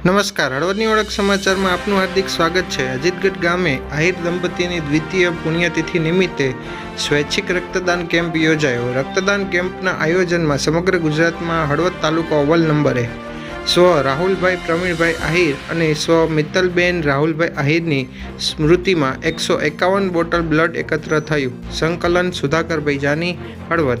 નમસ્કાર, હળવદની ઓળખ સમાચારમાં આપનું હાર્દિક સ્વાગત છે. અજીતગઢ ગામે આહિર દંપતીની દ્વિતીય પુણ્યતિથિ નિમિત્તે સ્વૈચ્છિક રક્તદાન કેમ્પ યોજાયો. રક્તદાન કેમ્પના આયોજનમાં સમગ્ર ગુજરાતમાં હળવદ તાલુકો અવ્વલ નંબરે. સ્વ રાહુલભાઈ પ્રવીણભાઈ આહિર અને સ્વ મિત્તલબેન રાહુલભાઈ આહિરની સ્મૃતિમાં એકસો એકાવન બોટલ બ્લડ એકત્ર થયું. સંકલન સુધાકરભાઈ જાની, હળવદ